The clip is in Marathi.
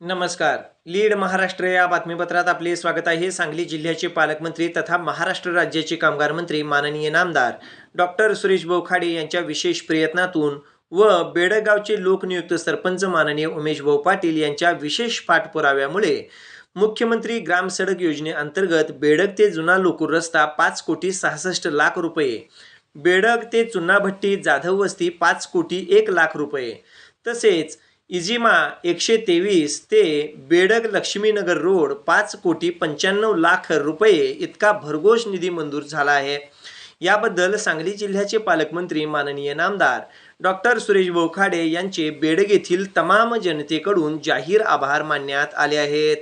नमस्कार. लीड महाराष्ट्र या बातमीपत्रात आपले स्वागत आहे. सांगली जिल्ह्याचे पालकमंत्री तथा महाराष्ट्र राज्याचे कामगार मंत्री माननीय नामदार डॉक्टर सुरेश बोखाडे यांच्या विशेष प्रयत्नातून व बेडगावचे लोकनियुक्त सरपंच माननीय उमेश भाऊ पाटील यांच्या विशेष पाठपुराव्यामुळे मुख्यमंत्री ग्राम सडक योजनेअंतर्गत बेडग ते जुना लोकूर रस्ता पाच कोटी सहासष्ट लाख रुपये बेडग ते चुन्नाभट्टी जाधव वस्ती पाच कोटी एक लाख रुपये तसेच इजिमा एकशे तेवीस ते बेडग लक्ष्मीनगर रोड पाच कोटी पंच्याण्णव लाख रुपये इतका भरघोष निधी मंजूर झाला आहे. याबद्दल सांगली जिल्ह्याचे पालकमंत्री माननीय नामदार डॉक्टर सुरेश बोखाडे यांचे बेडग येथील तमाम जनतेकडून जाहीर आभार मानण्यात आले आहेत.